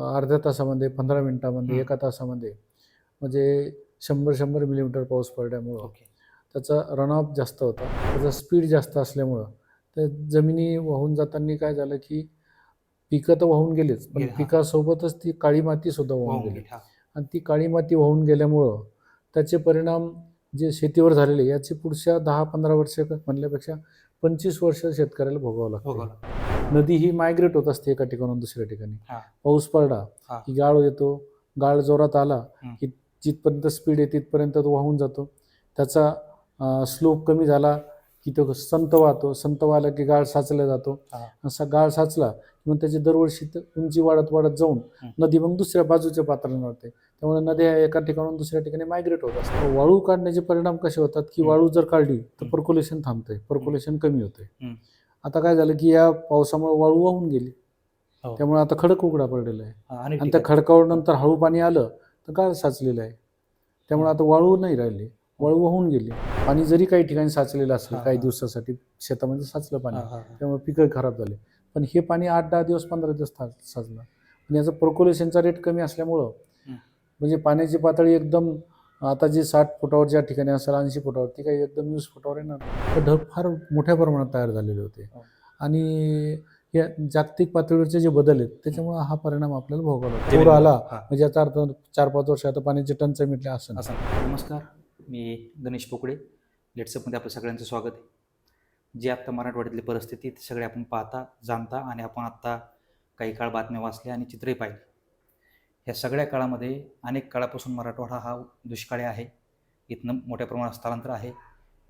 अर्ध्या तासामध्ये पंधरा मिनिटामध्ये. एका तासामध्ये म्हणजे शंभर शंभर मिलीमीटर पाऊस पडल्यामुळं त्याचा रनऑफ जास्त होता त्याचा स्पीड जास्त असल्यामुळं त्या जमिनी वाहून जाताना काय झालं की पिकं तर वाहून गेलेच पण. पिकासोबतच ती काळी माती सुद्धा वाहून गेली. आणि ती काळी माती वाहून गेल्यामुळं त्याचे परिणाम जे शेतीवर झालेले याची पुढच्या दहा पंधरा वर्ष म्हणल्यापेक्षा पंचवीस वर्ष शेतकऱ्याला भोगावं लागतं. नदी ही मायग्रेट होत असते एका ठिकाणून दुसऱ्या ठिकाणी. पाऊस पडला. की गाळ येतो गाळ जोरात आला. की जिथपर्यंत स्पीड आहे तिथपर्यंत तो वाहून जातो त्याचा स्लोप कमी झाला की तो संत वाहतो संत वाहला की गाळ साचला जातो. असा गाळ साचला की मग त्याची दरवर्षी उंची वाढत वाढत जाऊन. नदी मग दुसऱ्या बाजूच्या पात्राला वाढते त्यामुळे नद्या एका ठिकाणून दुसऱ्या ठिकाणी मायग्रेट होत असतात वाळू काढण्याचे परिणाम कसे होतात की. वाळू जर काढली तर. पर्क्युलेशन थांबते पर्क्युलेशन कमी होते. आता काय झालं की या पावसामुळे वाळू वाहून गेली हो. त्यामुळे आता खडक उघडा पडलेला आहे हा, आणि आणि त्या ठिकाणी. खडकावर नंतर हळू पाणी आलं तर गाळ साचलेलं आहे त्यामुळे आता वाळू नाही राहिली वाळू वाहून गेली पाणी जरी काही ठिकाणी साचलेलं असेल हा, काही हा. दिवसासाठी शेतामध्ये साचलं पाणी हा, हा, हा. त्यामुळे पिकं खराब झाले पण हे पाणी आठ दहा दिवस पंधरा दिवस था- साचलं आणि याचं पर्क्युलेशनचा रेट कमी असल्यामुळं हं. म्हणजे पाण्याची पातळी एकदम आता जी साठ फुटावर ज्या ठिकाणी असेल ऐंशी फुटावर ती काही एकदम वीस फुटावर येणार. तर ढग फार मोठ्या प्रमाणात तयार झालेले होते हो. आणि या जागतिक पातळीवरचे जे बदल आहेत त्याच्यामुळे हा परिणाम आपल्याला भोगावा लागतो. पूर आला. म्हणजे याचा अर्थ चार पाच वर्ष आता पाण्याची टंचाई मिटली असं. असं नमस्कार मी गणेश पोकळे लेट्सअपमध्ये आपलं सगळ्यांचं स्वागत आहे जे आत्ता मराठवाड्यातली परिस्थिती ती सगळे आपण पाहता जाणता आणि आपण आत्ता काही काळ बातम्या वाचल्या आणि चित्रही पाहिली ह्या सगळ्या काळामध्ये अनेक काळापासून मराठवाडा हा दुष्काळी आहे. इथनं मोठ्या प्रमाणात स्थलांतर आहे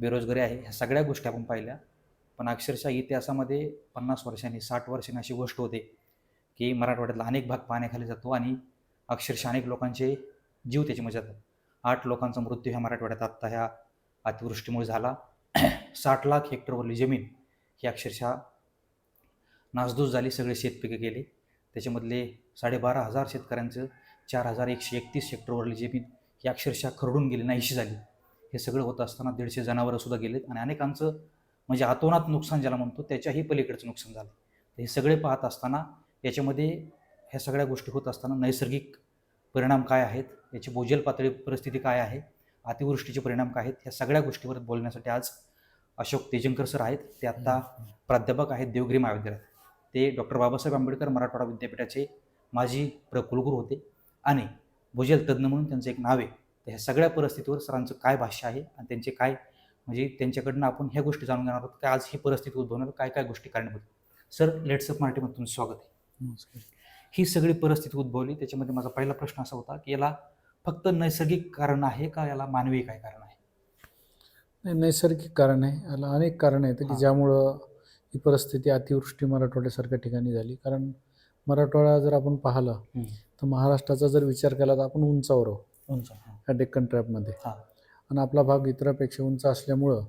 बेरोजगारी आहे ह्या सगळ्या गोष्टी आपण पाहिल्या. पण अक्षरशः इतिहासामध्ये पन्नास वर्षांनी साठ वर्षांनी अशी गोष्ट होते की मराठवाड्यातला अनेक भाग पाण्याखाली जातो आणि अक्षरशः अनेक लोकांचे जीव त्याच्यामध्ये जातात. आठ लोकांचा मृत्यू ह्या मराठवाड्यात आत्ता ह्या अतिवृष्टीमुळे झाला. साठ लाख हेक्टरवरली जमीन ही अक्षरशः नासधूस झाली सगळे शेतपिके गेले. त्याच्यामधले साडेबारा हजार शेतकऱ्यांचं चार हजार एकशे एकतीस हेक्टरवरली जमीन ही अक्षरशः खरडून गेली नाहीशी झाली. हे सगळं होत असताना दीडशे जनावरंसुद्धा गेलेत आणि अनेकांचं म्हणजे आतोनात नुकसान ज्याला म्हणतो त्याच्याही पलीकडचं नुकसान झालं. तर हे सगळे पाहत असताना याच्यामध्ये ह्या सगळ्या गोष्टी होत असताना नैसर्गिक परिणाम काय आहेत याची भूजल पातळी परिस्थिती काय आहे अतिवृष्टीचे परिणाम काय आहेत ह्या सगळ्या गोष्टीवर बोलण्यासाठी आज अशोक तेजंकर सर आहेत. ते आत्ता प्राध्यापक आहेत देवगिरी महाविद्यालयात. ते डॉक्टर बाबासाहेब आंबेडकर मराठवाडा विद्यापीठाचे माजी प्र कुलगुरू होते आणि भूजल तज्ज्ञ म्हणून त्यांचं एक नाव आहे. तर ह्या सगळ्या परिस्थितीवर सरांचं काय भाष्य आहे आणि त्यांचे काय म्हणजे त्यांच्याकडनं आपण ह्या गोष्टी जाणून घेणार आहोत. की आज ही परिस्थिती उद्भवणार काय काय गोष्टी कारणीभूत सर लेट्सअप मराठीमध्ये तुमचं स्वागत आहे. नमस्कार. ही सगळी परिस्थिती उद्भवली. त्याच्यामध्ये माझा पहिला प्रश्न असा होता की याला फक्त नैसर्गिक कारण आहे का याला मानवी काय कारण आहे? नाही, नैसर्गिक कारण आहे. याला अनेक कारण आहेत की. ज्यामुळं ही परिस्थिती अतिवृष्टी मराठवाड्यासारख्या ठिकाणी झाली. कारण मराठवाडा जर आपण पाहिलं. तर महाराष्ट्राचा जर विचार केला तर आपण उंचावर आहोत उंच हां. या डेक्कन ट्रॅपमध्ये हां. आणि आपला भाग इतरापेक्षा उंच असल्यामुळं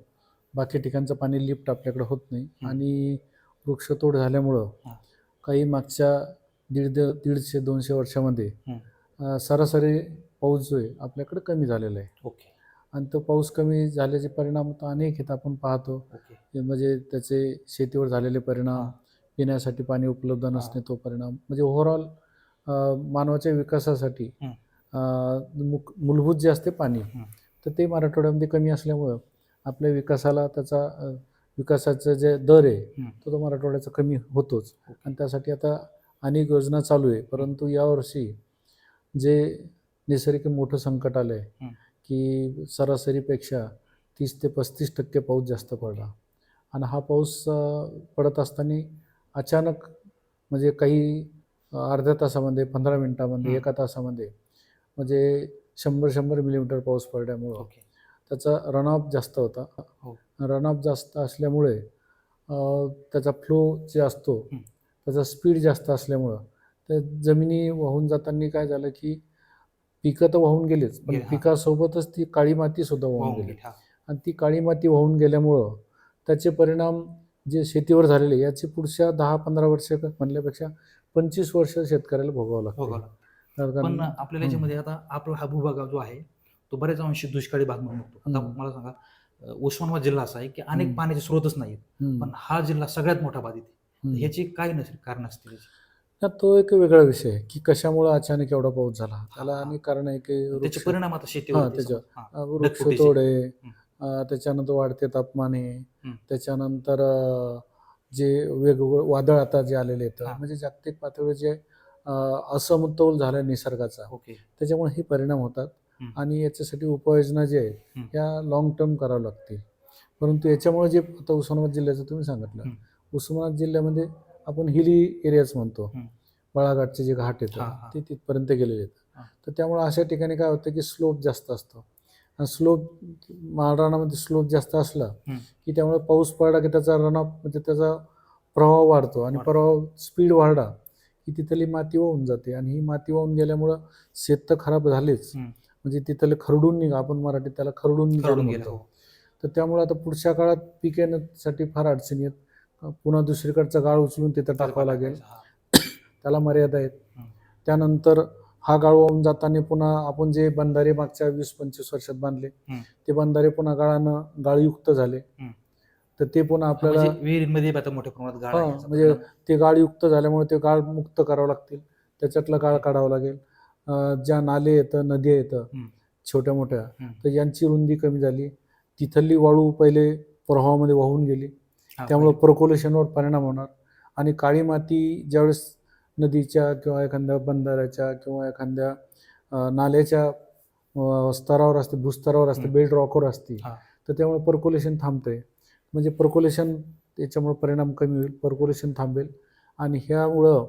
बाकी ठिकाणचं पाणी लिफ्ट आपल्याकडे होत नाही. आणि वृक्षतोड झाल्यामुळं. काही मागच्या दीड दीडशे दोनशे वर्षामध्ये सरासरी पाऊस जो आहे आपल्याकडे कमी झालेला आहे ओके आणि तो पाऊस कमी झाल्याचे परिणाम तर अनेक आहेत आपण पाहतो म्हणजे त्याचे शेतीवर झालेले परिणाम. पिण्यासाठी पाणी उपलब्ध नसणे तो परिणाम म्हणजे ओव्हरऑल मानवाच्या विकासासाठी मूलभूत जे असते पाणी. तर ते मराठवाड्यामध्ये कमी असल्यामुळं आपल्या विकासाला त्याचा विकासाचं जे दर आहे. तो तो मराठवाड्याचा कमी होतोच. आणि त्यासाठी आता अनेक योजना चालू आहे परंतु यावर्षी जे निसर्ग मोठं संकट आलं आहे. की सरासरीपेक्षा तीस ते पस्तीस टक्के पाऊस जास्त पडला आणि हा पाऊस पडत असताना अचानक म्हणजे काही अर्ध्या तासामध्ये पंधरा मिनिटामध्ये हं. एका तासामध्ये म्हणजे शंभर शंभर मिलीमीटर पाऊस पडल्यामुळं त्याचा रनऑफ जास्त होता हो. रनऑफ जास्त असल्यामुळे त्याचा फ्लो जे असतो हं. त्याचा स्पीड जास्त असल्यामुळं त्या जमिनी वाहून जाताना काय झालं की पिकं तर वाहून गेलेच पण हां. पिकासोबतच ती काळी माती सुद्धा वाहून गेली हां. आणि ती काळी माती वाहून गेल्यामुळं त्याचे परिणाम जे शेतीवर झालेले याची पुढच्या दहा पंधरा वर्ष म्हणल्यापेक्षा पंचवीस वर्ष शेतकऱ्याला भोगावं लागतं पण आपल्याला याच्यामध्ये आता आपला हा भूभाग जो आहे तो बऱ्याच अंशी दुष्काळी भाग म्हणून आता. मला सांगा उस्मानाबाद जिल्हा असा आहे की अनेक. पाण्याचे स्रोतच नाहीत. पण हा जिल्हा सगळ्यात मोठा बाधित आहे. ह्याची काय नसेल कारण असतील तो एक वेगळा विषय आहे की कशामुळे अचानक एवढा पाऊस झाला त्याला. अनेक कारण आहे की त्याचे परिणाम आता. हा. अ, वृक्ष. तोड आहे त्याच्यानंतर वाढते तापमान हं. त्याच्यानंतर जे वेगवेगळे वादळ आता जे आलेले आहेत. म्हणजे जागतिक पातळीवर जे असमतोल झाला निसर्गाचा त्याच्यामुळे हे परिणाम होतात. आणि याच्यासाठी उपाययोजना जे आहेत हं. या लॉंग टर्म कराव्या लागतील परंतु याच्यामुळे जे आता उस्मानाबाद जिल्ह्याचं तुम्ही सांगितलं. उस्मानाबाद जिल्ह्यामध्ये आपण हिली एरियाज म्हणतो. बाळाघाटचे जे घाट येतात. ते तिथपर्यंत गेलेले. आहेत तर त्यामुळे अशा ठिकाणी काय होतं की स्लोप जास्त असतो आणि स्लोप माळरानामध्ये स्लोप जास्त असला. की त्यामुळे पाऊस पडला की त्याचा रनअप म्हणजे त्याचा प्रवाह वाढतो आणि. प्रवाह स्पीड वाढला की तिथली माती वाहून जाते आणि ही माती वाहून गेल्यामुळं शेत तर खराब झालेच. म्हणजे तिथले खरडून निघा आपण मराठीत त्याला खरडून निघा हो. तर त्यामुळे आता पुढच्या काळात पीक येण्यासाठी फार अडचणी आहेत पुन्हा दुसरीकडचा गाळ उचलून तिथं टाकावं लागेल. त्याला मर्यादा आहेत. त्यानंतर हा गाळ वाहून जाताना पुन्हा आपण जे बंधारे मागच्या वीस पंचवीस वर्षात बांधले. ते बंधारे पुन्हा गाळानं गाळयुक्त झाले. तर ते पुन्हा आपल्याला म्हणजे विहिरींमध्ये आता मोठ्या प्रमाणात गाळ हा, आहे याचा म्हणजे परिणाम. ते गाळयुक्त झाल्यामुळे ते गाळ मुक्त करावं लागतील त्याच्यातलं गाळ काढावं लागेल अं, ज्या नाले येतं नद्या येतं. छोट्या मोठ्या. तर यांची रुंदी कमी झाली तिथली वाळू पहिले प्रवाहामध्ये वाहून गेली हा, त्यामुळे प्रकोलेशनवर परिणाम होणार आणि काळी माती ज्यावेळेस नदीच्या किंवा एखाद्या बंधाऱ्याच्या किंवा एखाद्या नाल्याच्या स्तरावर असते भूस्तरावर असते. बेल्ट रॉकवर असते. तर त्यामुळे पर्कोलेशन थांबतंय म्हणजे पर्कोलेशन याच्यामुळे परिणाम कमी होईल पर्कोलेशन थांबेल आणि ह्यामुळं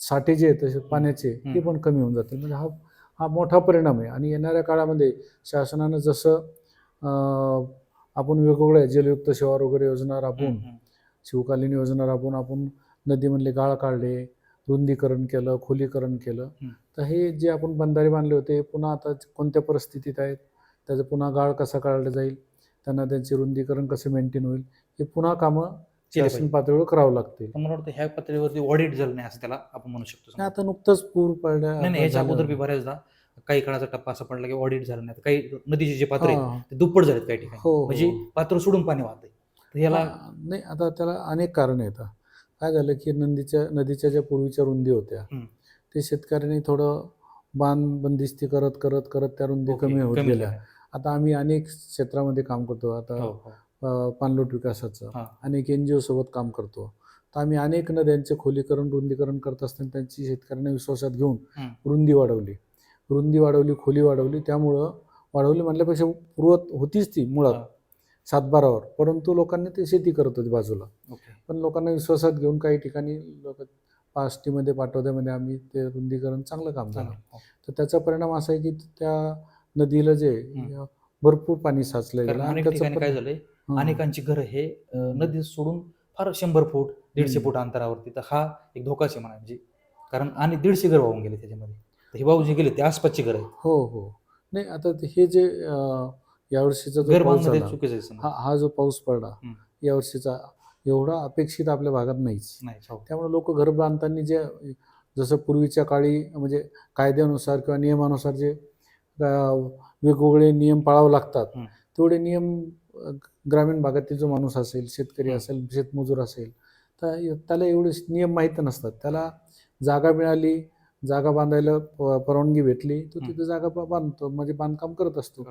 साठे जे आहेत तसे पाण्याचे ते. पण कमी होऊन जातील म्हणजे हा हा मोठा परिणाम आहे आणि येणाऱ्या काळामध्ये शासनानं जसं आपण वेगवेगळ्या जलयुक्त शिवार वगैरे योजना राबवून. शिवकालीन योजना राबवून आपण नदीमधले गाळ काढले रुंदीकरण केलं खोलीकरण केलं. तर हे जे आपण बंधारे बांधले होते पुन्हा आता कोणत्या परिस्थितीत आहेत त्याचं पुन्हा गाळ कसा काढला जाईल त्यांना त्यांचे रुंदीकरण कसं मेंटेन होईल हे पुन्हा कामं शासन. पातळीवर करावं लागतील पण मला वाटतं ह्या पातळीवरती ऑडिट झालं नाही असं त्याला आपण म्हणू शकतो आता नुकतंच पूर पडल्या नाही नाही याच्या अगोदर. बी बऱ्याचदा काही काळाचा टप्पा असा पडला की ऑडिट झालं नाही काही नदीचे जे पात्र आहेत. ते दुप्पट झालेत काही ठिकाणी हो, हो. म्हणजे पात्र सोडून पाणी वाहतंय तर याला नाही आता त्याला अनेक कारण येतात काय झालं की नदीच्या नदीच्या ज्या पूर्वीच्या रुंदी होत्या. ते शेतकऱ्यांनी थोडं बांध बंदिस्ती करत करत करत त्या रुंदी कमी होत गेल्या. आता आम्ही अनेक क्षेत्रामध्ये काम करतो आता हो, हो. पाणलोट विकासाचं. अनेक एन जी ओ सोबत काम करतो तर आम्ही अनेक नद्यांचे खोलीकरण रुंदीकरण करत असताना त्यांची शेतकऱ्यांना विश्वासात घेऊन. रुंदी वाढवली रुंदी वाढवली खोली वाढवली त्यामुळं वाढवली म्हणल्यापेक्षा पूर्वत होतीच ती मुळात. सातबारावर. परंतु लोकांनी ते शेती करत होती बाजूला. पण लोकांना विश्वासात घेऊन काही ठिकाणी लोक पाष्टीमध्ये पाटोद्यामध्ये आम्ही ते रुंदीकरण चांगलं काम झालं. हो. तर त्याचा परिणाम असा आहे की त्या नदीला जे. भरपूर पाणी साचलं गेलं आणि त्याचं काय झालंय. अनेकांची घरं हे नदी सोडून फार शंभर फूट दीडशे. फूट अंतरावरती. तर हा एक धोकाच आहे म्हणा म्हणजे कारण आणि दीडशे घर वाहून गेले त्याच्यामध्ये. हे भाऊ जे गेले ते आसपासची घर आहेत. हो हो. नाही आता हे जे यावर्षीचा जो पाऊस. हा हा जो पाऊस पडला. यावर्षीचा एवढा अपेक्षित आपल्या भागात नाहीच नाही हो. त्यामुळे लोक घर बांधताना जे जसं पूर्वीच्या काळी म्हणजे कायद्यानुसार किंवा नियमानुसार जे वेगवेगळे नियम पाळावे लागतात. तेवढे नियम ग्रामीण भागातील जो माणूस असेल शेतकरी. असेल शेतमजूर असेल तर त्याला एवढे नियम माहीत नसतात त्याला जागा मिळाली जागा बांधायला परवानगी भेटली तो हं. तिथं जागा बांधतो म्हणजे बांधकाम करत असतो.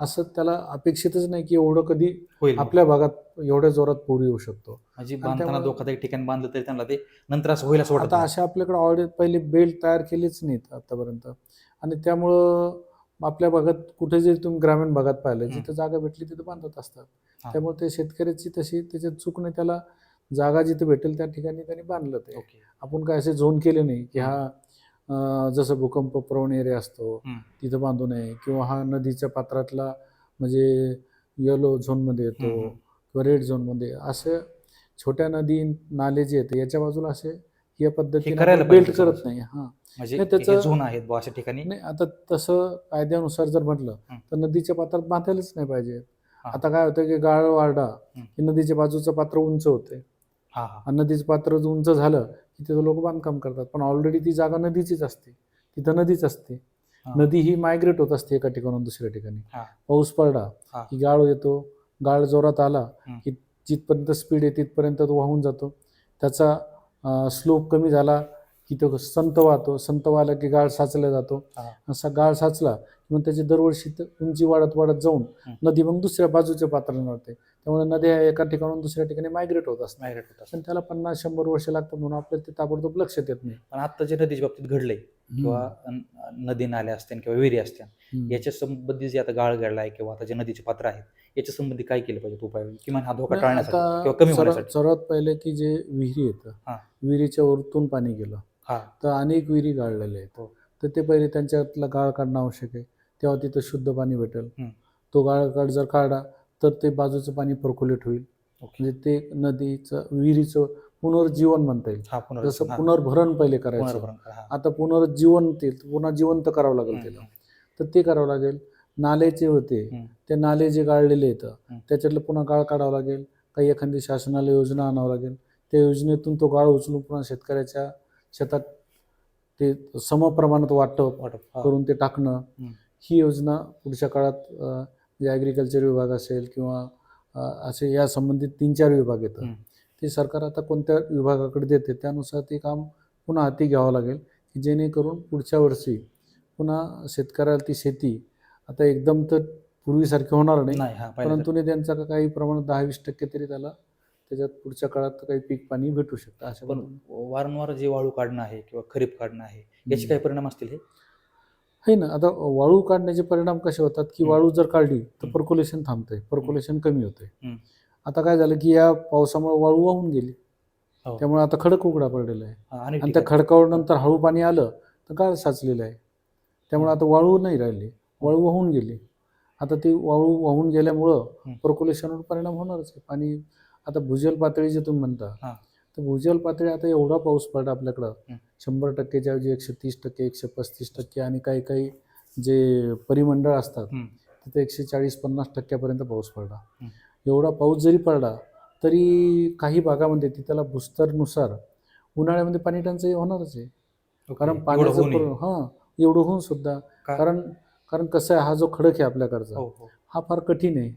असं त्याला अपेक्षितच नाही की एवढं कधी आपल्या भागात एवढ्या जोरात पूर येऊ शकतो बांधताना ठिकाणी बांधलं तरी त्यांना ते नंतर असं होईल आता. अशा आपल्याकडे ऑर्डर पहिले बेल्ट तयार केलेच नाहीत आतापर्यंत आणि त्यामुळं आपल्या भागात कुठे जरी तुम्ही ग्रामीण भागात पाहिलं. जिथं जागा भेटली तिथं बांधत असतात. त्यामुळे ते शेतकऱ्याची तशी त्याच्यात चूक नाही त्याला जागा जिथे भेटेल त्या ठिकाणी त्यांनी बांधलं ते आपण काय असे झोन केले नाही की हा जसं भूकंप प्रवण एरिया असतो. तिथं बांधू नये किंवा हा नदीच्या पात्रातला म्हणजे येलो झोनमध्ये येतो. किंवा रेड झोनमध्ये असं छोट्या नदी नाले जे आहेत याच्या बाजूला असे या पद्धतीने पाहिजे करत. नाही हां म्हणजे त्याचं- झोन आहेत बुवा अशा ठिकाणी नाही आता तसं कायद्यानुसार जर म्हटलं. तर नदीच्या पात्रात बांधायलाच नाही पाहिजे. आता काय होतं की गाळ वारडा हं. की नदीच्या बाजूचं पात्र उंच होते नदीचं पात्र उंच झालं तिथं लोक बांधकाम करतात पण ऑलरेडी ती जागा नदीचीच असते तिथं नदीच असते. नदी ही मायग्रेट होत असते एका ठिकाणून दुसऱ्या ठिकाणी. पाऊस पडला. की गाळ येतो गाळ जोरात आला. की जिथपर्यंत स्पीड आहे तिथपर्यंत तो वाहून जातो त्याचा स्लोप कमी झाला की तो संत वाहतो संत वाहला की गाळ साचला जातो. असा गाळ साचला की मग त्याची दरवर्षी उंची वाढत वाढत जाऊन. नदी मग दुसऱ्या बाजूच्या पात्रांवर वाढते. त्यामुळे नद्या एका ठिकाणून दुसऱ्या ठिकाणी मायग्रेट होत असतात. मायग्रेट होत असतं पण त्याला पन्नास शंभर वर्ष लागतात म्हणून आपल्याला ते ताबडतोब लक्षात येत नाही. पण आता जे नदीच्या बाबतीत घडलंय. किंवा नदी नाल्या असतील किंवा विहिरी असतील. याच्या संबंधी जे आता गाळ घडला आहे किंवा आता जे नदीचे पात्र आहेत याच्या संबंधी काय केलं पाहिजे उपाय? किमान हा धोका टाळण्यासाठी किंवा कमी सर्वात पहिले की जे विहिरी येतं. विहिरीच्या वरतून पाणी गेलं. तर अनेक विहिरी गाळलेल्या आहेत. हो. तर ते पहिले त्यांच्यातला गाळ काढणं आवश्यक आहे. तेव्हा तिथं शुद्ध पाणी भेटेल. तो गाळ काढ जर काढला तर ते बाजूचं पाणी पर्क्युलेट होईल. म्हणजे ते नदीचं विहिरीचं पुनर्जीवन म्हणता येईल. जसं पुनर्भरण पहिले करायचं. आता पुनर्जीवन ते पुन्हा जिवंत करावं लागेल त्याला. तर ते करावं लागेल. नाले जे होते. ते नाले जे गाळलेले आहेत हं. त्याच्यातलं पुन्हा गाळ काढावं लागेल. काही एखादी शासनाला योजना आणावं लागेल. त्या योजनेतून तो गाळ उचलून पुन्हा शेतकऱ्याच्या शेतात ते समप्रमाणात वाटप वाटप हा. करून ते टाकणं हं. ही योजना पुढच्या काळात अ, जे ॲग्रिकल्चर विभाग असेल किंवा अ, असे या संबंधित तीन चार विभाग येतात. ते सरकार आता कोणत्या विभागाकडे देते त्यानुसार ते काम पुन्हा हाती घ्यावं लागेल की जेणेकरून पुढच्या वर्षी पुन्हा शेतकऱ्याला ती शेती आता एकदम तर पूर्वीसारखी होणार नाही नाही हा पाहिलं परंतु ने त्यांचा काही प्रमाणात दहा वीस टक्के तरी त्याला त्याच्यात पुढच्या काळात काही पीक पाणी भेटू शकतं अशा पण. वारंवार जे वाळू काढणं आहे किंवा खरीप काढणं आहे याचे हं. काय परिणाम असतील हे आहे ना आता वाळू काढण्याचे परिणाम कसे होतात की. वाळू जर काढली तर. पर्क्युलेशन थांबते पर्क्युलेशन कमी होते हं. आता काय झालं की या पावसामुळे वाळू वाहून गेली हो. त्यामुळे आता खडक उघडा पडलेला आहे आणि त्या खडकावर नंतर हळू पाणी आलं तर गाळ साचलेलं आहे त्यामुळे आता वाळू नाही राहिली वाळू वाहून गेली आता ती वाळू वाहून गेल्यामुळं. पर्क्युलेशनवर परिणाम होणारच आहे पाणी आता भूजल पातळी जे तुम्ही म्हणता हा. तर भूजल पातळी आता एवढा पाऊस पडला आपल्याकडं. शंभर टक्केच्या ऐवजी एकशे तीस टक्के एकशे पस्तीस टक्के आणि काही काही जे परिमंडळ असतात. तिथे एकशे चाळीस पन्नास टक्क्यापर्यंत पाऊस पडला. एवढा पाऊस जरी पडला तरी काही भागामध्ये ती त्याला भूस्तरनुसार उन्हाळ्यामध्ये पाणी टंचाई होणारच आहे. कारण पाण्याचं हां एवढं होऊन सुद्धा? कारण कारण कसं आहे हा जो खडक आहे आपल्याकडचा हो हो हा फार कठीण आहे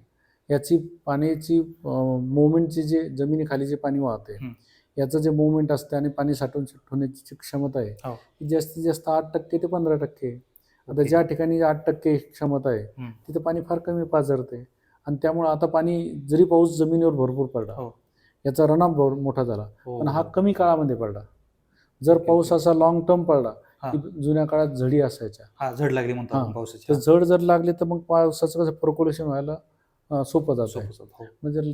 याची पाण्याची मुवमेंटची जे जमिनीखाली जे पाणी वाहते. याचं जे मुवमेंट असते आणि पाणी साठवून ठेवण्याची क्षमता आहे हो. ती जास्तीत जास्त आठ टक्के ते पंधरा टक्के. आता. ज्या ठिकाणी आठ टक्के क्षमता आहे. तिथं पाणी फार कमी पाझरते आणि त्यामुळे आता पाणी जरी पाऊस जमिनीवर भरपूर पडला हो. याचा रणाप मोठा झाला हो, पण हा. कमी काळामध्ये पडला जर पाऊस. असा लॉंग टर्म पडला. की जुन्या काळात झडी असायच्या झड लागली म्हणतो. आपण तर पावसाची झड जर लागली तर मग पावसाचं कसं पर्क्युलेशन व्हायला सोपं जातं सोपं. हो. म्हणजे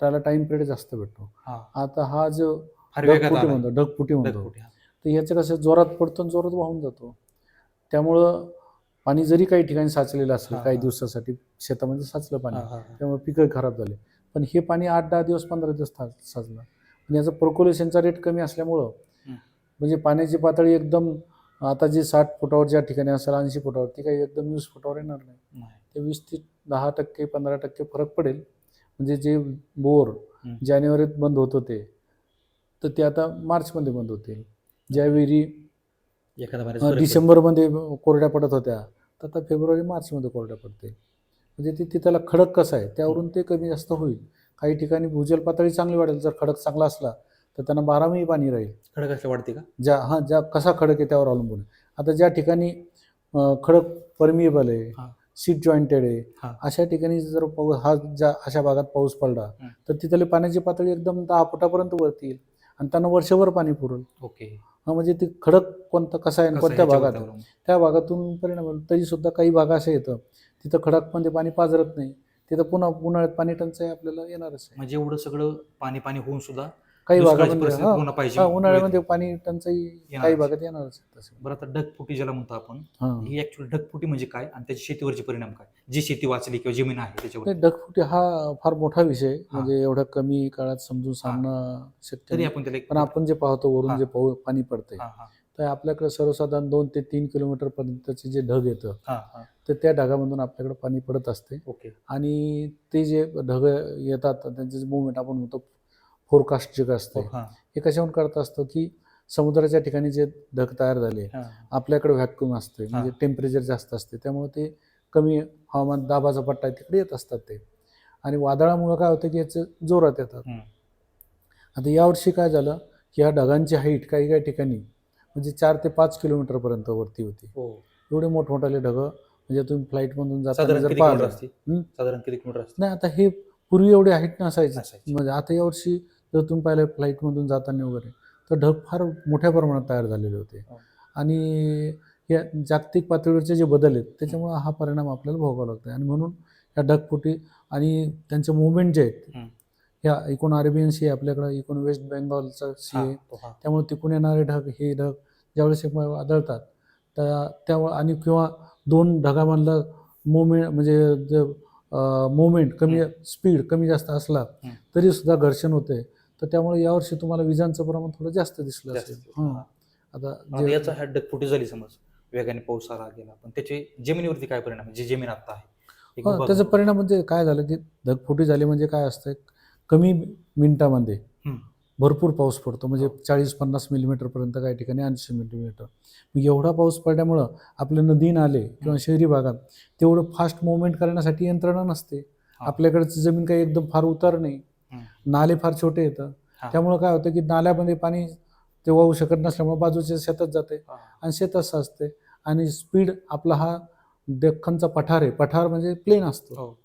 त्याला टाइम पिरियड जास्त भेटतो हा आता हा जो फार वेगात ढगफुटी आला. म्हणतो ढगफुटी म्हणतो ढगफुटी, हा. तर याचं कसं जोरात पडतो आणि जोरात वाहून जातो त्यामुळं पाणी जरी काही ठिकाणी साचलेलं असलं हा, काही हा. दिवसासाठी शेतामध्ये साचलं पाणी हा, हा, हा. त्यामुळे पिकं खराब झाले पण हे पाणी आठ दहा दिवस पंधरा दिवस था- साचलं आणि याचं पर्क्युलेशनचा रेट कमी असल्यामुळं हं. म्हणजे पाण्याची पातळी एकदम आता जी साठ फुटावर ज्या ठिकाणी असेल ऐंशी फुटावर ती काही एकदम वीस फुटावर येणार नाही नाही. ते वीस ते दहा टक्के पंधरा टक्के फरक पडेल. म्हणजे जे बोर. जानेवारीत बंद होत होते तर ते आता मार्चमध्ये बंद होतील ज्या विहिरी डिसेंबरमध्ये कोरड्या पडत होत्या तर आता फेब्रुवारी मार्चमध्ये कोरड्या पडतील म्हणजे ते ते त्याला खडक कसं आहे त्यावरून ते कमी जास्त होईल. काही ठिकाणी भूजल पातळी चांगली वाढेल जर खडक चांगला असला तर त्यांना बारामाही पाणी राहील. खडक असल्या वाढते का? ज्या हां ज्या कसा खडक आहे त्यावर अवलंबून आता ज्या ठिकाणी खडक परमिएबल आहे. सीट जॉईंटेड आहे. अशा ठिकाणी जर पाऊस हा ज्या अशा भागात पाऊस पडला. तर तिथली पाण्याची पातळी एकदम दहा फुटापर्यंत वरती येईल आणि त्यांना वर्षभर पाणी पुरेल ओके हा म्हणजे ते खडक कोणतं कसं आहे कोणत्या भागात. त्या भागातून परिणाम तरी सुद्धा काही भाग असे येतं तिथं खडकमध्ये पाणी पाझरत नाही तिथं पुन्हा उन्हाळ्यात पाणी टंचाई आपल्याला येणारच म्हणजे एवढं सगळं पाणी पाणी होऊन सुद्धा काही दुष्काळाची भागामध्ये परिस्थिती हा पुन्हा पाहिजे हा, उन्हाळ्यामध्ये पाणी टंचाई काही. भागात येणारच तसं. बरं आता ढगफुटी ज्याला म्हणतो आपण हा. ही ऍक्च्युअली ढगफुटी म्हणजे काय आणि त्याची शेतीवरचे परिणाम काय? जी शेती वाचली किंवा जमीन आहे त्याच्यावर नाही, ढगफुटी हा फार मोठा विषय आहे. म्हणजे एवढ्या कमी काळात समजून सांगणं शक्य तरी नाही. आपण त्याला एक- पण आपण जे पाहतो वरून. जे पाऊ पाणी पडतंय. हा, हा, तर आपल्याकडे सर्वसाधारण दोन ते तीन किलोमीटर पर्यंतचे जे ढग येतं हा, हा. तर त्या ढगामधून आपल्याकडे पाणी पडत असते. ओके. आणि ते जे ढग येतात त्यांचे जे मुवमेंट आपण म्हणतो फोरकास्ट जे असतं हा, हे. कशाहून करत असतं की समुद्राच्या ठिकाणी जे ढग तयार झाले. आपल्याकडे व्हॅक्युम असते म्हणजे टेम्परेचर जास्त असते त्यामुळे ते कमी हवामान दाबाचा पट्टा आहे तिकडे येत असतात ते. आणि वादळामुळं काय होतं की याचं जोरात येतात. आता यावर्षी काय झालं की ह्या ढगांची हाईट काही काही ठिकाणी म्हणजे चार ते पाच किलोमीटरपर्यंत वरती होती. हो. एवढे मोठमोठाले ढगं म्हणजे तुम्ही फ्लाईटमधून जाताना साधारण जर किलोमीटर पाहिलं? साधारण किती किलोमीटर नाही आता हे पूर्वी एवढे हाईट नसायचे. असायची. म्हणजे आता यावर्षी जर तुम्ही पाहिलं फ्लाईटमधून जाताना वगैरे तर ढग फार मोठ्या प्रमाणात तयार झालेले होते हो. आणि या जागतिक पातळीवरचे जे बदल आहेत त्याच्यामुळे हा परिणाम आपल्याला भोगावा लागतो आणि म्हणून या ढगफुटी आणि त्यांचे मुवमेंट जे आहेत. ह्या एकूण अरेबियन सी आहे आपल्याकडं एकूण वेस्ट बेंगॉलचा सी आहे. त्यामुळे तिकून येणारे ढग हे ढग ज्यावेळेस आदळतात त्या त्यामुळे आणि किंवा दोन ढगामधला मुवमेंट म्हणजे जे मुवमेंट कमी स्पीड कमी जास्त असला. तरी सुद्धा घर्षण होते तर त्यामुळे यावर्षी तुम्हाला विजांचं प्रमाण थोडं जास्त दिसलं असेल. हं. आता आता जे याचा हॅड फुटी झाली समज वेगाने पाऊस आला गेला पण त्याचे जमिनीवरती काय परिणाम आहे? जी जमीन आता आहे एक हा, त्याचा. परिणाम म्हणजे काय झालं की ढगफुटी झाली म्हणजे काय असतं कमी मिनिटामध्ये. भरपूर पाऊस पडतो म्हणजे हो. चाळीस पन्नास मिलीमीटरपर्यंत काही ठिकाणी ऐंशी मिलीमीटर मग एवढा पाऊस पडल्यामुळं आपले नदी नाले किंवा शहरी भागात तेवढं फास्ट मुवमेंट करण्यासाठी यंत्रणा नसते. आपल्याकडची जमीन काही एकदम फार उतार नाही. नाले फार छोटे येतं. त्यामुळं काय होतं की नाल्यामध्ये पाणी ते वाहू शकत नसल्यामुळे बाजूच्या शेतात जाते. आणि शेतात साचते. आणि स्पीड आपला हा दख्खनचा पठार आहे. पठार म्हणजे प्लेन असतो. हो.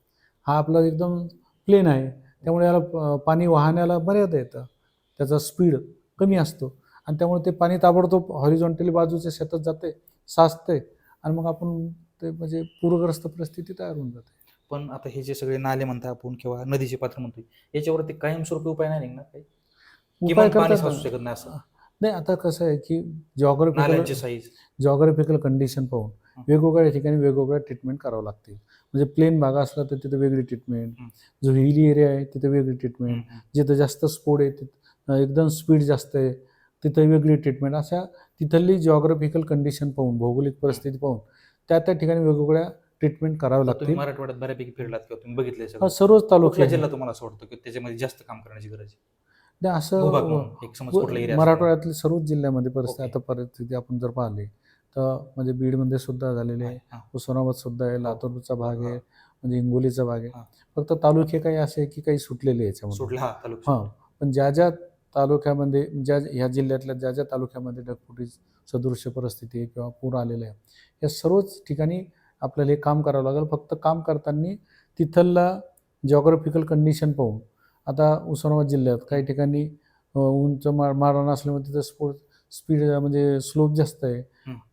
हा आपला एकदम प्लेन आहे. त्यामुळे याला पाणी वाहण्याला मर्यादा येतं. त्याचा स्पीड कमी असतो. आणि त्यामुळे ते पाणी ताबडतोब हॉरिझॉन्टली बाजूच्या शेतात जाते साचते आणि मग आपण ते म्हणजे पूरग्रस्त परिस्थिती तयार होऊन जाते. पण आता हे जे सगळे नाले म्हणतो आपण किंवा नदीचे पात्र म्हणतोय याच्यावरती कायमस्वरूपी उपाय नाही निघणार काही? उपाय किमान पाणी करतात साचू शकत नाही असं. नाही आता कसं आहे की जॉग्राफिकल साईज जॉग्राफिकल कंडिशन पाहून. वेगवेगळ्या ठिकाणी वेगवेगळ्या ट्रीटमेंट करावं लागतील. म्हणजे प्लेन भाग असला तर तिथे वेगळी ट्रीटमेंट. जो हिली एरिया आहे तिथे वेगळी ट्रीटमेंट जिथं जास्त स्पोड आहे तिथं एकदम स्पीड जास्त आहे तिथं वेगळी ट्रीटमेंट अशा तिथली जॉग्राफिकल कंडिशन पाहून भौगोलिक परिस्थिती पाहून त्या त्या ठिकाणी वेगवेगळ्या ट्रीटमेंट तुम्ही लागतील मराठवाड्यात बऱ्यापैकी फिरलात किंवा तुम्ही बघितले हा, सर्वच तालुके कुठला आहेत. जिल्हा तुम्हाला असं वाटतं की त्याच्यामध्ये जास्त काम करण्याची गरज आहे? नाही, असं म्हणून एक समज कुठला एरिया मराठवाड्यातल्या सर्वच जिल्ह्यामध्ये परिस्थिती. आता परिस्थिती आपण जर पाहिली तर म्हणजे बीडमध्ये सुद्धा झालेली आहे. उस्मानाबाद सुद्धा आहे लातूरचा भाग आहे हा. म्हणजे हिंगोलीचा भाग आहे. हा. फक्त तालुके काही असे आहे की काही सुटलेले आहे याच्यामध्ये. हा तालुका हां. पण ज्या ज्या तालुक्यामध्ये ज्या ह्या जिल्ह्यातल्या ज्या ज्या तालुक्यामध्ये ढगफुटी सदृश्य परिस्थिती आहे किंवा पूर आलेला आहे या सर्वच ठिकाणी आपल्याला हे काम करावं लागेल. फक्त काम करताना तिथला जॉग्राफिकल कंडिशन पाहून. आता उस्मानाबाद जिल्ह्यात काही ठिकाणी उंच मा माळरान असल्यामुळे तिथं स्पोर्ट स्पीड म्हणजे स्लोप जास्त आहे.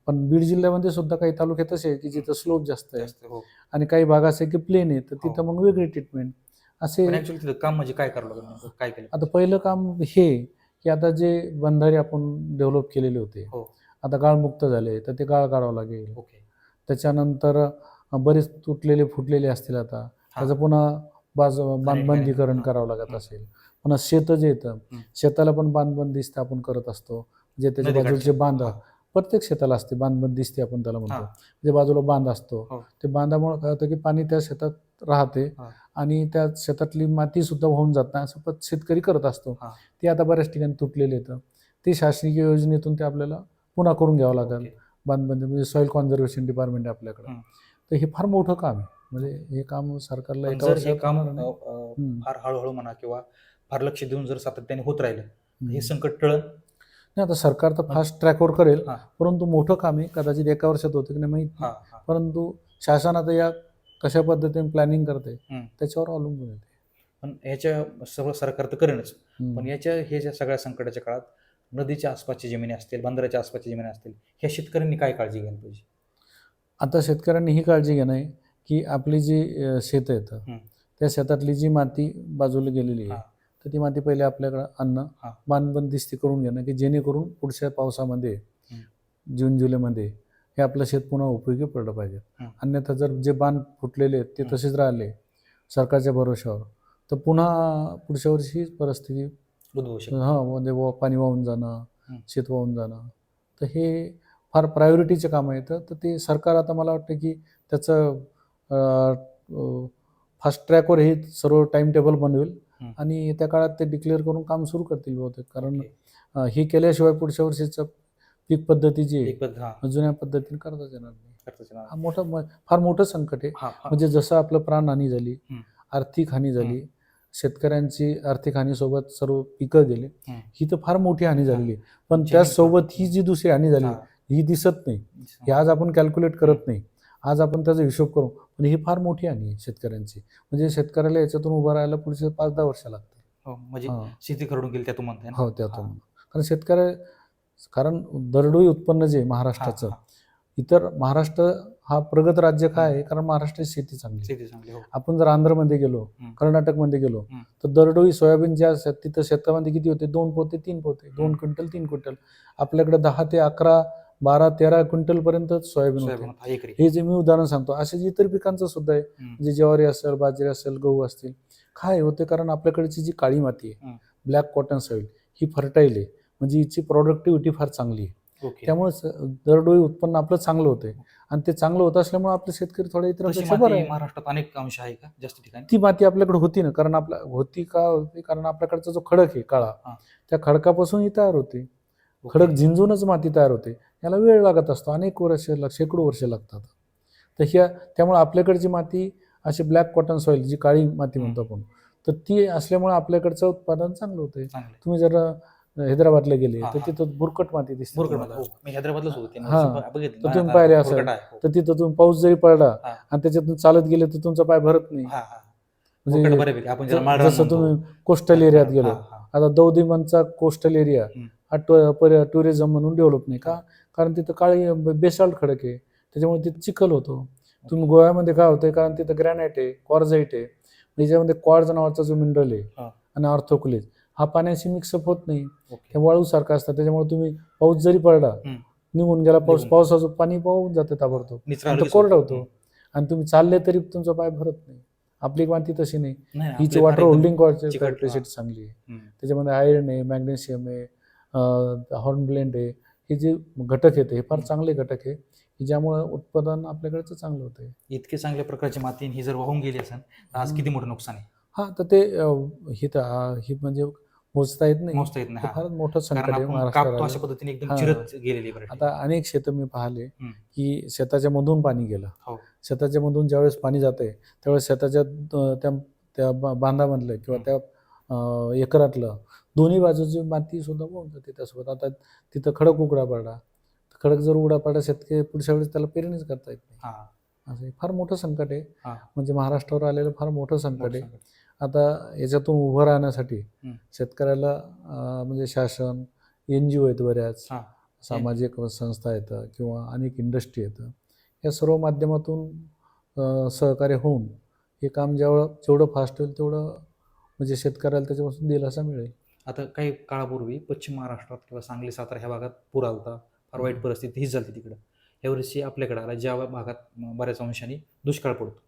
पण बीड जिल्ह्यामध्ये सुद्धा काही तालुके तसे आहे की जिथं स्लोप जास्त आहे. हो. आणि काही भाग असे की प्लेन आहे तर तिथं हो. मग वेगळी ट्रीटमेंट असे तिथं काम म्हणजे काय करावं? काय केलं? आता पहिलं काम हे की आता जे बंधारे आपण डेव्हलप केलेले होते. हो. आता गाळमुक्त झाले तर ते गाळ काढावं लागेल. ओके. त्याच्यानंतर बरेच तुटलेले फुटलेले असतील आता. त्याचं पुन्हा बाज बांधबंदीकरण. करावं लागत. असेल पुन्हा शेतं जे येतं. शेताला पण बांधबंदिस्त आपण करत असतो जे त्याच्या. बाजूचे बांध. प्रत्येक शेताला असते बांधबंदिस्ती आपण त्याला म्हणतो. जे बाजूला बांध असतो हो. ते बांधामुळे काय होतं की पाणी त्या शेतात राहते. आणि त्या शेतातली माती सुद्धा वाहून जात नाही असं शेतकरी करत असतो. ते आता बऱ्याच ठिकाणी तुटलेले येतं ते शासकीय योजनेतून ते आपल्याला पुन्हा करून घ्यावं लागेल. बांधबंदी म्हणजे सॉईल कॉन्झर्वेशन डिपार्टमेंट आहे आपल्याकडे हं. तर हे फार मोठं काम आहे म्हणजे हे काम सरकारला एका जर हे काम. फार हळूहळू म्हणा किंवा फार लक्ष देऊन जर सातत्याने होत राहिलं हं. संकट टळण नाही आता सरकार तर फास्ट ट्रॅकवर करेल. परंतु मोठं काम आहे कदाचित एका वर्षात होतं की नाही माहीत परंतु शासन आता या कशा पद्धतीने प्लॅनिंग करते. त्याच्यावर अवलंबून येते पण ह्याच्या सर्व सरकार तर करेनच. पण याच्या हे ज्या सगळ्या संकटाच्या काळात नदीच्या आसपासची जमिनी असतील बंदराच्या आसपासची जमिनी असतील ह्या शेतकऱ्यांनी काय काळजी घ्यायला पाहिजे आता शेतकऱ्यांनी ही काळजी घेणं आहे की आपली जी शेतं येतं हं. त्या शेतातली जी माती बाजूला गेलेली आहे. तर ती माती पहिले आपल्याकडं हा. बांधबंदिस्ती करून घेणं की जेणेकरून पुढच्या पावसामध्ये. जून जुलैमध्ये हे आपलं शेत पुन्हा उपयोगी पडलं पाहिजे. अन्यथा जर जे बांध फुटलेले आहेत ते. तसेच राहिले सरकारच्या भरोश्यावर तर पुन्हा पुढच्या वर्षी परिस्थिती उद्भवू शकते हां म्हणजे वा- पाणी वाहून जाणं. शेत वाहून जाणं तर हे फार प्रायोरिटीचे काम येतं तर ते सरकार आता मला वाटतं की त्याचं फास्ट ट्रॅकवर हे सर्व टाइम टेबल बनवेल. आणि येत्या काळात ते डिक्लेअर करून काम सुरू करतील बहुतेक कारण हे केल्याशिवाय पुढच्या वर्षीचं पीक पद्धती जी आहे जुन्या पद्धतीने करताच येणार नाही. हा मोठं फार मोठं संकट आहे. म्हणजे जसं आपलं प्राणहानी झाली. आर्थिक हानी झाली शेतकऱ्यांची आर्थिक हानीसोबत सर्व पिकं गेले. ही. तर फार मोठी हानी झालेली आहे. पण जमीन त्याचसोबत ही जी दुसरी हानी झाली हा. दिसत नाही. हे आज आपण कॅल्क्युलेट करत नाही. आज आपण त्याचा हिशोब करू. पण ही फार मोठी हानी आहे शेतकऱ्यांची. म्हणजे शेतकऱ्याला याच्यातून उभं राहायला पुढचे पाच दहा वर्ष लागतात. हो, म्हणजे. शेती गेली त्यातून? हो त्यातून. कारण शेतकऱ्या कारण दरडोई उत्पन्न जे महाराष्ट्राचं. इतर महाराष्ट्र हा प्रगत राज्य काय आहे कारण महाराष्ट्राची शेती चांगली. शेती चांगली हो आपण जर आंध्रमध्ये गेलो हम्म. कर्नाटकमध्ये गेलो हम्म. तर दरडोई सोयाबीन ज्या असतात तिथं शेतामध्ये किती होते दोन पोते तीन पोते दोन. क्विंटल तीन क्विंटल आपल्याकडे दहा ते अकरा बारा तेरा क्विंटल पर्यंत सोयाबीन सोयाबीन होते हा एकरी हे जे मी उदाहरण सांगतो असे जे इतर पिकांचं सुद्धा आहे हम्म. म्हणजे ज्वारी असेल बाजरी असेल गहू असतील काय होते कारण आपल्याकडची जी काळी माती आहे. ब्लॅक कॉटन सॉईल ही फर्टाईल आहे म्हणजे हिची प्रॉडक्टिव्हिटी फार चांगली आहे त्यामुळे दरडोई उत्पन्न आपलं चांगलं होतंय. आणि ते चांगलं होत असल्यामुळे आपले शेतकरी माती आहे. महाराष्ट्रात अनेक अंश आहे का? जास्त ठिकाणी? ती माती आपल्याकडे होती ना कारण आपला होती का होती? कारण आपल्याकडचा जो खडक आहे काळा. त्या खडकापासून ही तयार होते. खडक झिंजूनच माती तयार होते. याला वेळ लागत असतो अनेक वर्ष शेकडो वर्ष लागतात. तर ह्या त्यामुळे आपल्याकडची माती अशी ब्लॅक कॉटन सॉईल जी काळी माती म्हणतो आपण तर ती असल्यामुळे आपल्याकडचं उत्पादन चांगलं होते चांगलं तुम्ही जर हैदराबादला गेले तर. तिथं बुरकट माती दिसते तुम्हाला. हो हैदराबादलाच होतो हा. बघितलं तर तुम्ही पाहिले असेल. बुरकट आहे, हो. तर तिथं तुम्ही पाऊस जरी पडला हा. आणि त्याच्यातून चालत गेले तर तुमचा पाय भरत नाही हा, हा. म्हणजे बुरकट बऱ्यापैकी आपण ज्याला माळरान जसं म्हणतो. तुम्ही कोस्टल एरियात गेलो हा, हा. आता दौदिमांचा कोस्टल एरिया हम्म. हा टु- टुरिझम म्हणून डेव्हलप नाही का कारण तिथं काळी बेसाल्ट खडक आहे त्याच्यामुळे तिथं चिखल होतो तुम्ही गोव्यामध्ये काय होतंय कारण तिथं ग्रॅनाइट आहे कॉर्झाईट आहे याच्यामध्ये क्वार्ज नावाचा जो मिनरल आहे. आणि ऑर्थोक्लिज हा पाण्याशी मिक्सअप होत नाही ओके. ते वाळू सारखं असतं त्याच्यामुळे तुम्ही पाऊस जरी पडला. निघून गेला पाऊस. पावसाचं पाणी पाहून जातं ताबडतोब निचरा आणि तो लगेच कोरडा होतो. आणि तुम्ही चालले तरी तुमचा पाय भरत नाही आपली माती तशी नाही हिची वॉटर होल्डिंग कॅपॅसिटी चांगली आहे. त्याच्यामध्ये आयर्न आहे मॅग्नेशियम आहे हॉर्न ब्लेंड आहे हे जे घटक आहेत हे फार. चांगले घटक आहे ज्यामुळे उत्पादन आपल्याकडचं चांगलं होतं इतके चांगल्या प्रकारची माती ही जर वाहून गेली असेल तर आज. किती मोठं नुकसान आहे हा तर ते हे तर हे म्हणजे मोजता येत नाही मोजता येत नाही हा. फारच मोठं संकट कारण आहे आपण महाराष्ट्राला कापतो अशा पद्धतीने एकदम हा. चिरत गेलेली बरं आता अनेक शेतं मी पाहिले हम्म. की शेताच्या मधून पाणी गेलं हो. शेताच्या मधून ज्यावेळेस पाणी जाते त्यावेळेस शेताच्या अं, त्या त्या बा- बांधामधलं किंवा हम्म. त्या अं, एकरातलं दोन्ही बाजूची माती सुद्धा वाहून जाते त्यासोबत आता तिथं खडक उघडा पडला खडक जर उघडा पडला शेतकरी पुढच्या वेळेस त्याला पेरणीच करता येत नाही हा असं हे फार मोठं संकट आहे हा. म्हणजे महाराष्ट्रावर आलेलं फार मोठं संकट मोठं आहे संकट. आता याच्यातून उभं राहण्यासाठी. शेतकऱ्याला म्हणजे शासन एन जी ओ आहेत बऱ्याच. सामाजिक संस्था येतं किंवा अनेक इंडस्ट्री येतं. या सर्व माध्यमातून सहकार्य होऊन हे काम जेवढं जेवढं फास्ट होईल तेवढं म्हणजे शेतकऱ्याला त्याच्यापासून दिलासा मिळेल. आता काही काळापूर्वी पश्चिम महाराष्ट्रात किंवा सांगली सातारा ह्या भागात पूर आलता. फार वाईट परिस्थिती हीच झाली तिकडं. यावर्षी आपल्याकडे आला ज्या भागात बऱ्याच अंशाने दुष्काळ पडतो.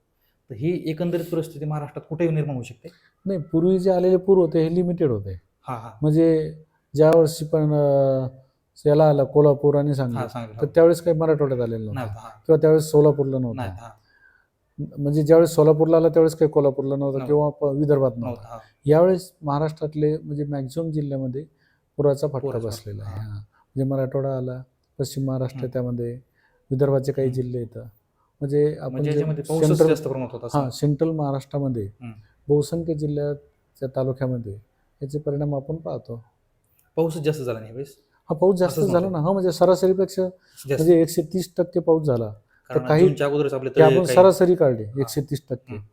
तर ही एकंदरीत परिस्थिती महाराष्ट्रात कुठेही निर्माण होऊ शकते? नाही पूर्वी जे आलेले पूर होते हे लिमिटेड होते. हा हा. म्हणजे ज्या वर्षी पण याला आला कोल्हापूर आणि सांगली हा सांगली. तर त्यावेळेस काही मराठवाड्यात आलेलं नाही नव्हतं हा. किंवा त्यावेळेस सोलापूरला नाही नव्हतं हा. म्हणजे ज्यावेळेस सोलापूरला आला त्यावेळेस काही कोल्हापूरला नव्हतं नव्हतं. किंवा प- विदर्भात नव्हतं. नव्हता हा. यावेळेस महाराष्ट्रातले म्हणजे मॅक्झिमम जिल्ह्यामध्ये पुराचा फटका पुराचा बसलेला आहे. हा. म्हणजे मराठवाडा आला पश्चिम महाराष्ट्र. त्यामध्ये विदर्भाचे काही. जिल्हे येतं म्हणजे आपण म्हणजे जे याच्यामध्ये पाऊसच सेंट्रल जास्त प्रमाणात होता हां सेंट्रल महाराष्ट्रामध्ये हम्म. बहुसंख्य जिल्ह्याच्या तालुक्यामध्ये याचे परिणाम आपण पाहतो पाऊसच जास्त झाला नाही वेळेस हा पाऊस जास्त असंच झाला म्हणतो. ना हा म्हणजे सरासरीपेक्षा जास्त म्हणजे एकशे तीस टक्के पाऊस झाला कारण काही- जूनच्या अगोदरच आपले ते तळे आपण काही- सरासरी काढली एकशे तीस टक्के हम्म.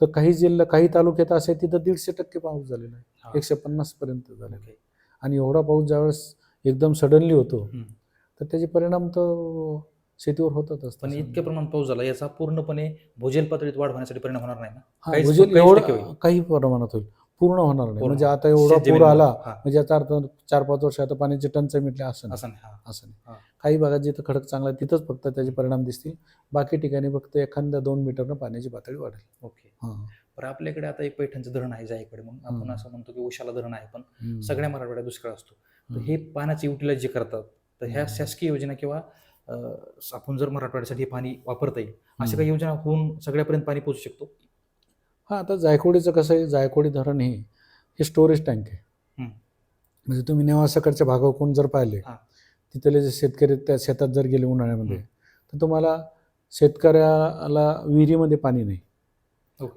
तर काही जिल्हा काही तालुक्यात असे आहेत तिथं दीडशे टक्के पाऊस झालेला आहे. एकशे पन्नास पर्यंत झालेला आहे ओके. आणि एवढा पाऊस ज्यावेळेस एकदम सडनली होतो हम्म. तर त्याचे परिणाम तर शेतीवर होतातच पण. इतक्या प्रमाणात पाऊस झाला याचा पूर्णपणे भूजल पातळीत वाढ होण्यासाठी परिणाम होणार नाही ना हा, काहीच- भूजल काहीच टक्के एवढं होईल. काही प्रमाणात होईल पूर्ण होणार नाही पूर्ण. म्हणजे आता एवढा पूर. आला हा, म्हणजे याचा अर्थ चार पाच वर्ष आता पाण्याची टंचाई मिटली असं नाही असं नाही हा. असं हा. नाही काही भागात जिथं खडक चांगला आहे तिथंच फक्त त्याचे परिणाम दिसतील बाकी ठिकाणी फक्त एखाद्या दोन मीटरनं पाण्याची पातळी वाढेल ओके हा. बरं आपल्याकडे आता एक पैठणचं धरण आहे जायकडे म्हणून आपण हम्म. असं म्हणतो की उशाला धरण आहे पण हम्म. सगळ्या मराठवाड्यात दुष्काळ असतो तर हम्म. हे पाण्याचे युटिलाइज जे करतात तर ह्या हम्म. शासकीय योजना किंवा आपण जर मराठवाड्यासाठी पाणी वापरता येईल अशा. काही योजना होऊन सगळ्यापर्यंत पाणी पोहोचू शकतो हा आता जायकवाडीचं कसं आहे जायकवाडी धरण हे हे स्टोरेज टँक आहे. म्हणजे तुम्ही नेवासाकडच्या भागाकडून जर पाहिले. तिथले जे शेतकरी त्या शेतात जर गेले उन्हाळ्यामध्ये. तर तुम्हाला शेतकऱ्याला विहिरीमध्ये पाणी नाही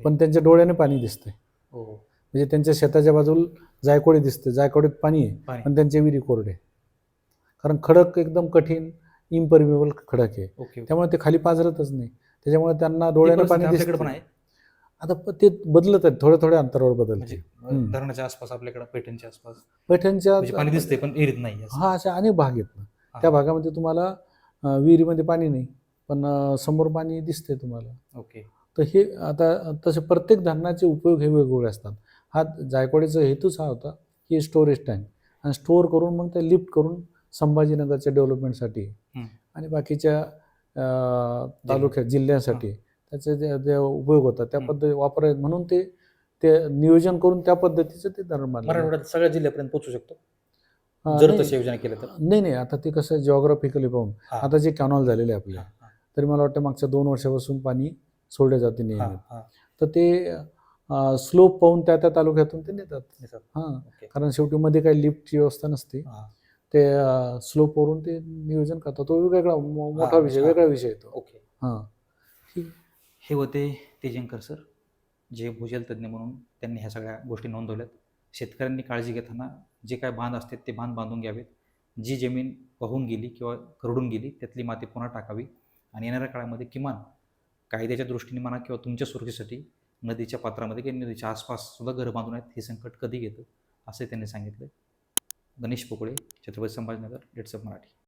पण त्यांच्या डोळ्याने पाणी दिसतंय हो म्हणजे त्यांच्या शेताच्या बाजूला जायकवाडी दिसते जायकवाडीत पाणी आहे पाणी पण त्यांचे विहिरी कोरडे कारण खडक एकदम कठीण इम्परमेबल खडक आहे. ओके त्यामुळे ते खाली पाझरतच नाही. त्याच्यामुळे त्यांना डोळ्यानं पाणी पण दिसतं आहे. आता प- ते बदलत आहेत थोड्या थोड्या अंतरावर म्हणजे बदलते हम्म. धरणाच्या आसपास आपल्याकडे पैठणच्या आसपास. पैठणच्या म्हणजे पाणी दिसतंय पण एरीत नाही असं. हा अशा अनेक भाग आहेत ना. त्या भागामध्ये तुम्हाला अं, विहिरीमध्ये पाणी नाही पण अं, समोर पाणी दिसते तुम्हाला. ओके. तर हे आता तसे प्रत्येक धरणाचे उपयोग हे वेगवेगळे असतात. हा जायकवाडीचा हेतूच हा होता की स्टोरेज टँक आणि स्टोअर करून मग ते लिफ्ट करून संभाजीनगरच्या डेव्हलपमेंटसाठी. आणि बाकीच्या तालुक्यात जिल्ह्यांसाठी त्याचे जे उपयोग होतात त्या. पद्धती वापर म्हणून ते ते नियोजन करून त्या पद्धतीचं ते धरण. मराठवाड्यात सगळ्या जिल्ह्यापर्यंत पोहोचू शकतो जर नाही- तशी योजना केलं तर नाही नाही आता ते कसं जिओग्राफिकली पाहून. आता जे कॅनॉल झालेले आहे आपले हा, तरी मला वाटतं मागच्या दोन वर्षापासून पाणी सोडले जाते नेहमी. तर ते स्लोप पाहून त्या त्या तालुक्यातून ते नेतात. हां. कारण शेवटी मध्ये काही लिफ्टची व्यवस्था नसते ते स्लोपवरून ते नियोजन करतात. तो वेगळा मो- मोठा हा, विषय हा. वेगळा विषय येतो. ओके. हां. हे होते तेजंकर सर जे भूजल तज्ज्ञ म्हणून त्यांनी ह्या सगळ्या गोष्टी नोंदवल्यात. शेतकऱ्यांनी काळजी घेताना जे काय बांध असतात ते बांध बांधून घ्यावेत. जी जमीन वाहून गेली किंवा करडून गेली त्यातली माती पुन्हा टाकावी आणि येणाऱ्या काळामध्ये किमान कायद्याच्या दृष्टीने म्हणा किंवा तुमच्या सुरक्षेसाठी नदीच्या पात्रामध्ये किंवा नदीच्या आसपास सुद्धा घरं बांधून आहेत हे संकट कधी घेतं असे त्यांनी सांगितलं गणेश पोकळे छत्रपती संभाजीनगर डेट्स ऑफ मराठी.